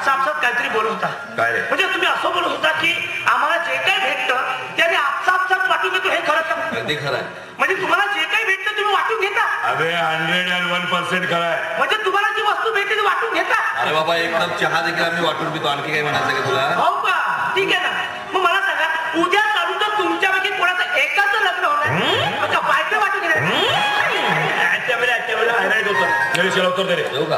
आपसा आपसात काहीतरी बोलत होता. काय रे? म्हणजे तुम्ही असं बोलत होता की आम्हाला जे काही भेटतं ते आम्ही आपसा आपसात वाटून घेतो हे खरं का? अगदी खरं आहे. म्हणजे तुम्हाला जे काही भेटतं तुम्ही वाटून घेता? अबे हंड्रेड अँड वन पर्सेंट खरं आहे. म्हणजे तुम्हाला जी वस्तू भेटते ती वाटून घेता? अरे बाबा एक कप चहा देखील आम्ही वाटून पितो. आणखी काय म्हणायचं का तुला? हो का? ठीक आहे ना. मग मला सांगा उद्या चालू तर तुमच्यापैकी कोणाचं एकाच लग्न होणार? आता बायको वाटून घेणार? वेळेला हायलाईट होतं. गणेशाला उत्तर दे रे. येऊ का?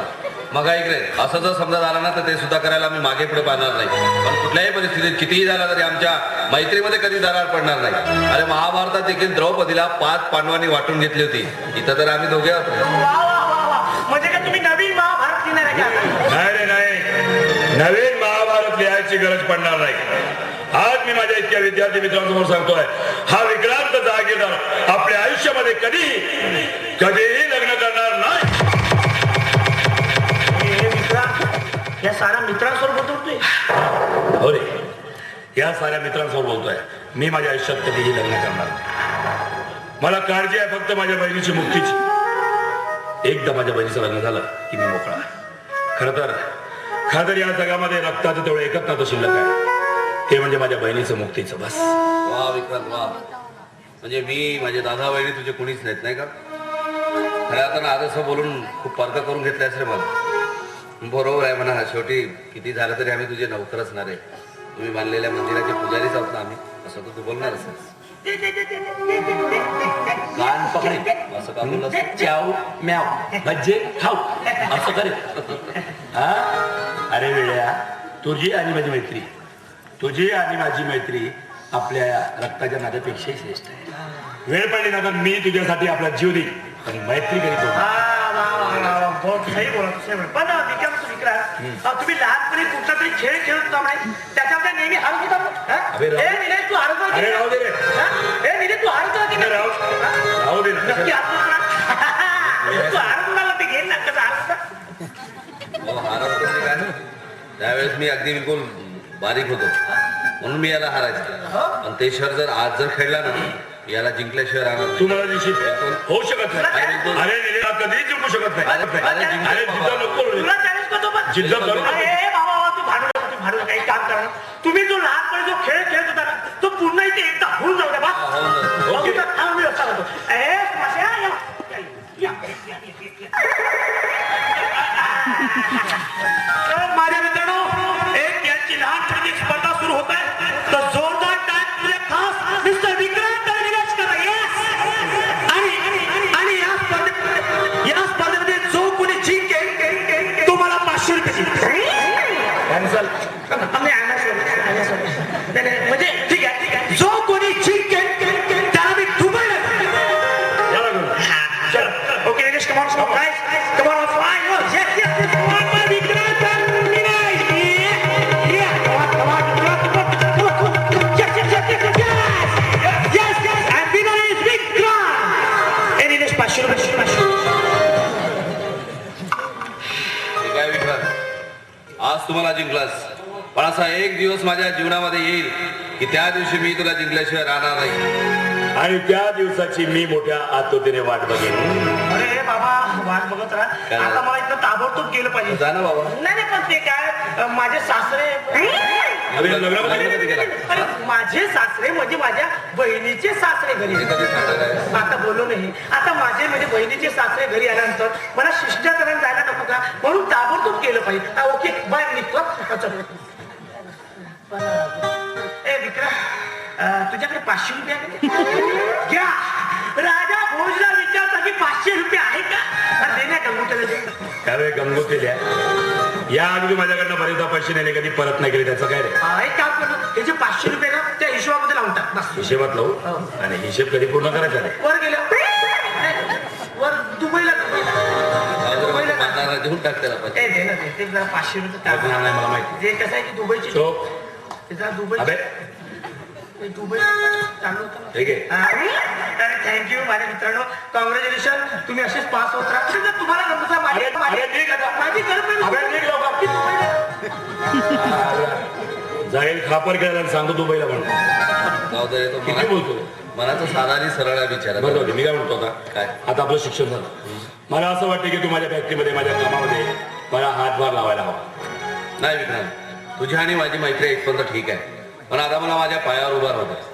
मग ऐकले असं जर समजा झालं ना तर ते सुद्धा करायला आम्ही मागे पुढे पाहणार नाही. पण कुठल्याही परिस्थितीत कितीही झालं तरी आमच्या मैत्रीमध्ये कधी दरार पडणार नाही. अरे महाभारतात देखील द्रौपदीला पाच पांडवांनी वाटून घेतली होती. इथं तर आम्ही दोघे आहोत वा वा वा वा. म्हणजे काय तुम्ही नवीन महाभारत लिहिणार आहे का? नाही रे नाही. नवीन महाभारत लिहायची गरज पडणार नाही. आज मी माझ्या इतक्या विद्यार्थी मित्रांसमोर सांगतोय हा विक्रांत जागीरदार आपल्या आयुष्यामध्ये कधी कधीही लग्न करणार नाही. या साऱ्या मित्रांसोबत बोलतोय. हो रे. या साऱ्या मित्रांसमोर बोलतोय. मी माझ्या आयुष्यात कधीही लग्न करणार मला काळजी आहे फक्त माझ्या बहिणीची मुक्तीची. एकदा माझ्या बहिणीचं लग्न झालं की मी मोकळा खर तर खरं तर या जगामध्ये रक्ताचं तेवढं एकच नातं शिल्लक आहे. ते म्हणजे माझ्या बहिणीचं मुक्तीचं बस. वा विक्रांत वा. म्हणजे मी माझे दादा वहिनी तुझे कुणीच नाहीत नाही का? खऱ्या अर्थानं आज असं बोलून खूप पर्क करून घेतल्यास रे मला. बरोबर आहे म्हणा शेवटी किती झालं तरी आम्ही तुझे नौकरच ना रे तुम्ही बांधलेल्या मंदिराचे पुजारीच आहोत ना आम्ही. असं तर तू बोलणार असेल. कान पकडे. असं का बोललं म्याव. भज्जे खाऊ. असं करे. हा? अरे वेळ्या तुझी आणि माझी मैत्री. तुझी आणि माझी मैत्री आपल्या रक्ताच्या नात्यापेक्षाही श्रेष्ठ आहे. वेळ पडली ना तर मी तुझ्यासाठी आपला जीव देईन. पण मैत्री करीत बोला पण विक्रांत तुम्ही लहानपणी कुठला तरी खेळ खेळत होता म्हणे त्याच्यामध्ये नेहमी हारत होता ना? हा? अबे राहू- ए, निलेश, तू हारत होता की अरे नाही? राहू दे रे. हा? ए, निलेश, तू हारत होता की अरे नाही? राहू- हा? राहू दे ना. नक्की हारत होता? तू हारत होता ते घे ना कसं हारत होता? अहो, हारात तर मी काय त्यावेळेस मी अगदी बिलकुल बारीक होतो म्हणून मी याला हारायचं पण ते शहर जर आज जर खेळला ना याला जिंकल्याशिवाय राहणार नाही. तू मला दिवशी होऊ शकत नाही हा कधीच जिंकू शकत नाही अरे, अरे, जिंकू अरे बाबा. जिद्द नको रे. तुला challenge करतो पण. जिद्द करू दिवस माझ्या जीवनामध्ये येईल की त्या दिवशी मी तुला जिंकल्याशिवाय राहणार नाही आणि त्या दिवसाची मी मोठ्या आतुरतेने वाट बघेन अरे बाबा वाट बघत राहा काय? आता मला इथं ताबडतोब गेलं पाहिजे जा ना बाबा नाही नाही पण ते काय अं, माझे सासरे अरे कधी केलं? अरे, माझे सासरे म्हणजे माझ्या बहिणीचे सासरे घरी हे कधी सांगणार आहे? आता बोलू नाही आता माझे म्हणजे बहिणीचे सासरे घरी आल्यानंतर मला शिष्टाचाराने जायला नको का म्हणून ताबडतोब गेलं पाहिजे हा, ओके बाय निघतो. ए विक्रम तुझ्याकडे पाचशे रुपये आहे का? घ्या. राजा भोजला विचारता की पाचशे रुपये आहे का? हा, दे ना गंगूटला दे. त्यावेळी गंगोतेल्या या अगदी माझ्याकडनं बरेचदा पैसे नेले कधी परत नाही केले त्याचं काय रे? एक काम करतो हे जे पाचशे रुपये ना त्या हिशोबामध्ये लावून टाक. बस. हिशेबात लावू? हो. आणि हिशेब कधी पूर्ण करायचा रे? वर गेलं वर दुबईला दुबईला. बांधणारा देऊन टाक त्याला. ए दे ना दे. ते जरा पाचशे रुपये टाक. नाही मला माहिती. जे कसं आहे की दुबईची चोप. ते जरा दुबई अबे. ते दुबई चालू होतं ना. ठीक आहे हा, अरे थँक्यू माझ्या मित्रांनो. कॉंग्रॅच्युलेशन तुम्ही असेच पास होत राहा. तुम्हाला माझी अरे, माझी- अरे. माझी गर्लफ्रेंड अबे, जाईल खापर केला आणि सांगतो दुबईला म्हणून जाऊ दे तो किती मला बोलतो? मनाचा साधा आणि सरळ आहे. बिचारा बरं जाऊ दे, मी काय म्हणतो आता? काय? आता आपलं शिक्षण झालं. मला असं वाटतं की तू माझ्या फॅक्टरीमध्ये माझ्या कामामध्ये मला हातभार लावायला हवा. नाही विक्रांत. तुझी आणि माझी मैत्री इथपर्यंत ठीक आहे. पण आता मला माझ्या पायावर उभा राहतो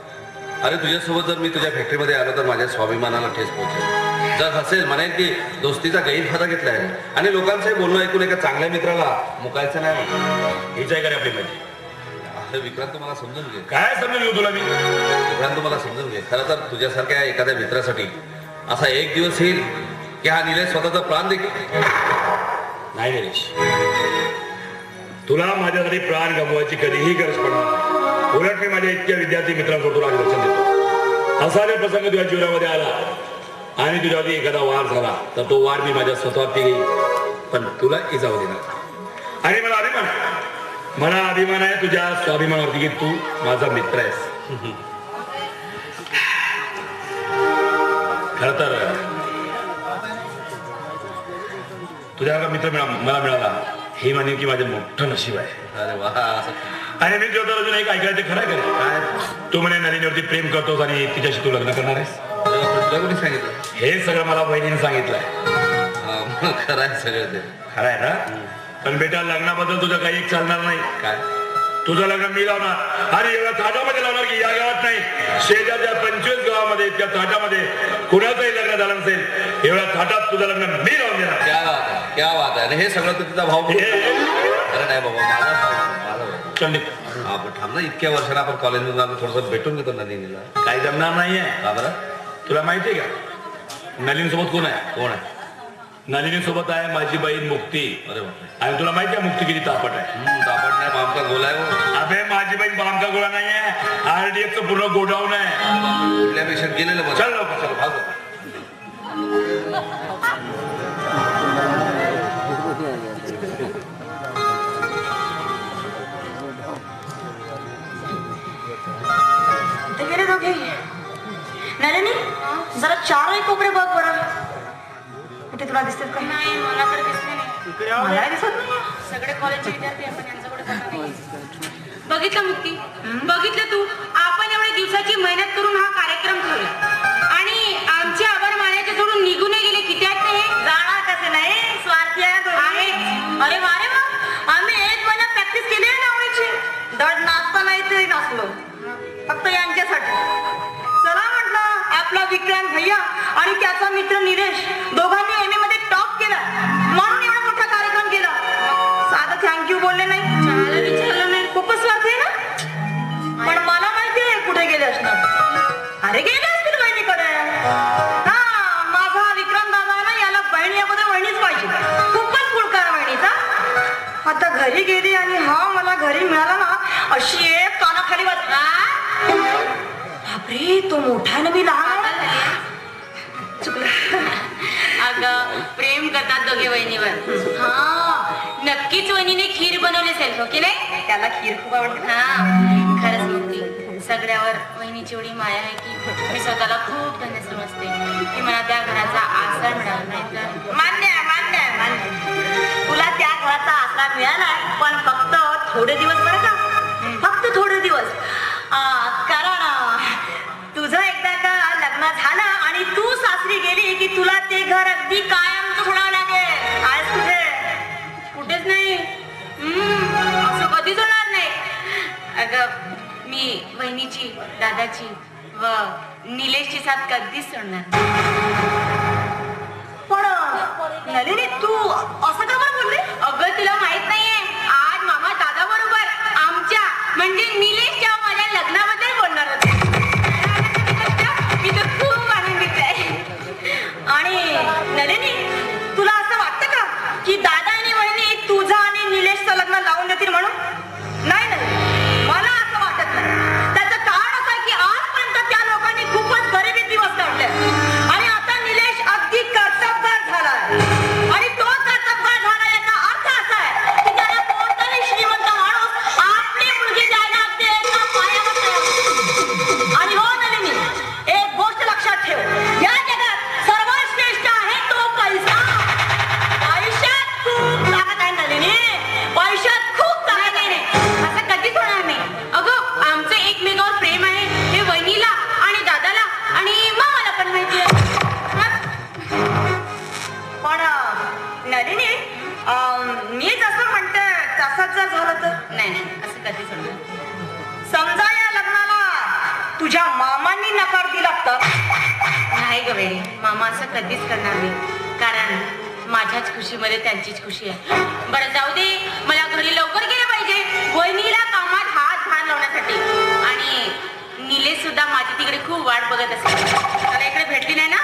अरे तुझ्यासोबत जर मी तुझ्या फॅक्टरीमध्ये आलो तर माझ्या स्वाभिमानाला ठेस पोहोचेल. जर हसेल म्हणेल की दोस्तीचा गैरफायदा घेतलाय आणि लोकांचंही बोलणं ऐकून एका चांगल्या मित्राला मुकायचं नाही. हीच आहे का आपली विक्रांत तुम्हाला समजून घे. काय समजून घेऊ तुला मी? विक्रांत तुम्हाला समजून घे. खरं तर तुझ्यासारख्या एखाद्या मित्रासाठी असा एक दिवस येईल की हा निलेश स्वतःचा प्राण देखील नाही नरेश तुला माझ्यासाठी प्राण गमवायची कधीही गरज पडणार नाही. उलट मी माझ्या इतक्या विद्यार्थी मित्रांकडून तुला वचन देतो. असा जर प्रसंग तुझ्या जीवनामध्ये आला आणि तुझ्यावरती एखादा वार झाला तर तो वार मी माझ्या स्वतःवरती घेईन पण तुला इजावं देणार आणि मला अभिमान मला अभिमान आहे तुझ्या स्वाभिमानावरती की तू माझा मित्र आहेस. खर तर तुझ्या मित्र मिळा मला मिळाला. हे माने की माझं मोठं नशीब आहे. अरे वा. आणि मी तुझं अजून एक ऐकायचं ते खरं काय? तू म्हणे नलिनीवरती प्रेम करतोस आणि तिच्याशी तू लग्न करणार आहेस? तुला कोणी सांगितलं. हे सगळं मला बहिणीने सांगितलंय. हा, मग खरं आहे सगळं ते. खरं आहे ना? पण बेटा लग्नाबद्दल तुझं काही एक चालणार नाही. काय? तुझं लग्न मी लावणार. आणि एवढ्या थाटामध्ये लावणार की या गावात नाही. शेजारच्या पंचवीस गावामध्ये इतक्या थाटामध्ये कुणाचंही लग्न झालं नसेल एवढ्या थाटात तुझं लग्न मी लावून देणार. क्या बात आहे क्या बात आहे. आणि हे सगळं तर तिचा भाऊ. अरे नाही बाबा माझा भाऊ, माझा भाऊ. चंडी पण थांब ना इतक्या वर्षांना आपण कॉलेजमधून आलो थोडंसं भेटून घेतो नलिनीला. काही जमणार नाहीये. का बरं? तुला माहितीये का? नलिनी सोबत कोण आहे? कोण आहे? नलिनी सोबत आहे माझी बहीण मुक्ती. अरे बापरे. आणि तुला माहिती आहे मुक्ती किती तापट आहे? तापट नाही बामका गोलाय हो. अबे माझी बहीण बामका गोळा नाही आहे आरडीएफ चं पूर्ण गोडाऊन आहे. कुठल्या पेशात गेलेलं बरं? चल लवकर. चल भाग ते गेले दोघे. नलिनी जरा चारही कोपरे बघ बरं. कुठे तुला दिसतात का? नाही मला तर दिसले नाही. मलाही दिसत नाही सगळे कॉलेजचे विद्यार्थी आपण यांच्याकडे नाही. बघितलं मुक्ती? बघितलं तू? आपण एवढ्या दिवसाची मेहनत करून हा कार्यक्रम ठेवला. आणि आमचे आभार मानायचे सोडून निघून गेले. किती आहेत ते? हे? जाणार कसे नाही? स्वार्थी आहे. अरे वा रे वा. आम्ही एक महिना प्रॅक्टिस केली आहे नावळीची दड नाचता नाही तरी नाचलो. फक्त आपला विक्रांत भैया आणि त्याचा मित्र निलेश दोघांनी एममध्ये टॉप केला. म्हणून एवढा मोठा कार्यक्रम केला. साधं थँक्यू बोलले नाही. चहाला विचारलं नाही. खूपच स्वार्थी आहे ना? पण मला माहिती आहे कुठे गेले असणार. अरे गेले असतील बहिणीकडे. हा माझा विक्रम दादा ना याला बहिणी अगोदर बहिणीच पाहिजे. खूपच पुळकार बहिणीचा आता घरी गेली आणि हा मला घरी मिळाला ना अशी एक कानाखाली वाट बापरे तो मोठा ना मी लहान अगं प्रेम करतात दोघे वहिनीवर. हा नक्कीच वहिनीने खीर बनवली असेल हो की नाही त्याला खीर खूप आवडते. हा खरंच मुक्ती सगळ्यावर वहिनीची एवढी माया आहे की मी स्वतःला खूप धन्य समजते. की मला त्या घराचा आसरा मिळाला नाही तर मान्य आहे, मान्य आहे, मान्य. तुला त्या घराचा आसरा मिळालाय पण फक्त थोडे दिवस बरं का? आणि तू सासरी गेली की तुला ते घर अगदी कायम सोडावं लागेल. आज कुठे? कुठेच नाही. असं कधीच होणार नाही. अगं मी वहिनीची दादाची व निलेशची साथ कधीच सोडणार पण नलिनी तू असं का बरं बोलले? अगं तुला माहीत नाहीये आज मामा दादा बरोबर आमच्या म्हणजे निलेश नलिनी तुझ्या मामांनी नकार दिला तर? नाही ग वेळी मामा असं कधीच करणार नाही. कारण माझ्याच खुशीमध्ये त्यांचीच खुशी आहे. बरं जाऊ दे. मला घरी लवकर गेले पाहिजे. वहिनीला कामात हात भार लावण्यासाठी. आणि निलेश सुद्धा माझी तिकडे खूप वाट बघत असते मला इकडे भेटली नाही ना?